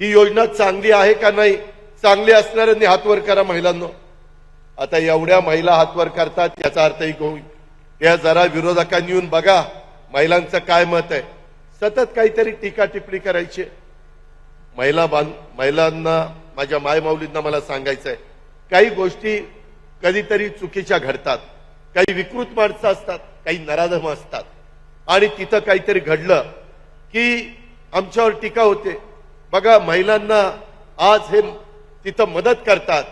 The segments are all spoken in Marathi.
ही योजना चांगली आहे का नाही? चांगली असणाऱ्यांनी हातवर करा महिलांना. आता एवढ्या महिला हातवर करतात याचा अर्थही एक होईल या जरा विरोधकांनी येऊन बघा महिलांचं काय मत आहे. सतत काहीतरी टीका टिप्पणी करायची. महिला बांध महिलांना माझ्या मायमाऊलींना मला सांगायचं आहे काही गोष्टी कधीतरी चुकीच्या घडतात. काही विकृत माणसं असतात काही नराधम असतात. आणि तिथं काहीतरी घडलं की आमच्यावर टीका होते. बघा महिलांना आज हे तिथं मदत करतात.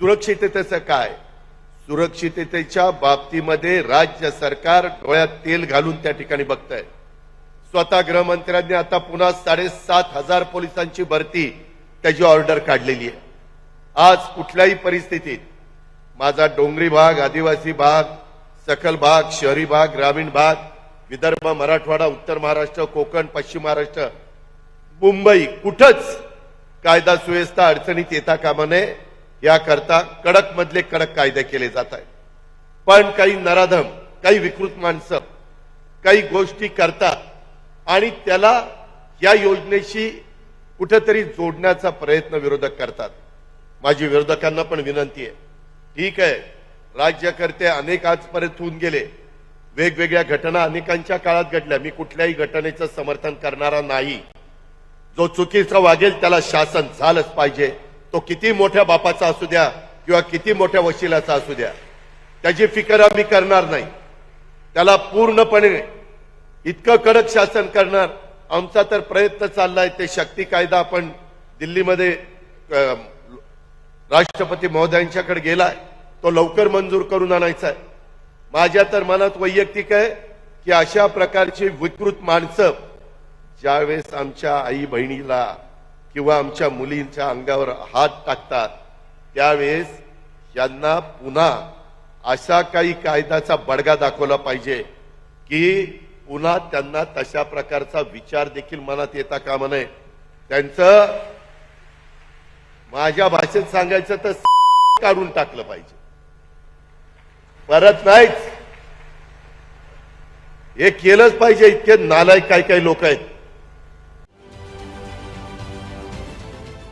सुरक्षिततेचं काय? सुरक्षिततेच्या बाबतीमध्ये राज्य सरकार डोळ्यात तेल घालून त्या ठिकाणी बघतंय. स्वतः गृहमंत्र्यांनी आता पुन्हा साडेसात हजार पोलिसांची भरती त्याची ऑर्डर काढलेली आहे. आज कुठल्याही परिस्थितीत माझा डोंगरी भाग आदिवासी भाग सखल भाग शहरी भाग ग्रामीण भाग विदर्भ मराठवाडा उत्तर महाराष्ट्र कोकण पश्चिम महाराष्ट्र मुंबई कुठंच कायदा सुव्यवस्था अडचणीत येता कामा नये. याकरता कडक मधले कडक कायदे केले जात आहेत. पण काही नराधम काही विकृत माणसं काही गोष्टी करतात आणि त्याला या योजनेशी कुठंतरी जोडण्याचा प्रयत्न विरोधक करतात. माझी विरोधकांना पण विनंती आहे. ठीक आहे राज्यकर्ते अनेक आजपर्यंत होऊन गेले. वेगवेगळ्या घटना अनेकांच्या काळात घडल्या. मी कुठल्याही घटनेचं समर्थन करणारा नाही. जो चुकीचा वागेल त्याला शासन झालंच पाहिजे. तो किती मोठ्या बापाचा असू द्या किंवा किती मोठ्या वशिलाचा असू द्या. त्याची फिकर आम्ही करणार नाही. त्याला पूर्णपणे इतकं कडक शासन करणार. आमचा तर प्रयत्न चाललाय ते शक्ती कायदा आपण दिल्लीमध्ये राष्ट्रपती महोदयांच्याकडे गेलाय. तो लवकर मंजूर करून आणायचा आहे. माझ्या तर मनात वैयक्तिक आहे की अशा प्रकारची विकृत माणसं ज्यावेळेस आमच्या आई बहिणीला किंवा आमच्या मुलींच्या अंगावर हात टाकतात त्यावेळेस यांना पुन्हा अशा काही कायद्याचा बडगा दाखवला पाहिजे की पुन्हा त्यांना तशा प्रकारचा विचार देखील मनात येता कामा नये. त्यांचं माझ्या भाषेत सांगायचं तर काढून टाकलं पाहिजे. परत नाहीच. हे केलंच पाहिजे इतके नालायक काही काही लोक आहेत.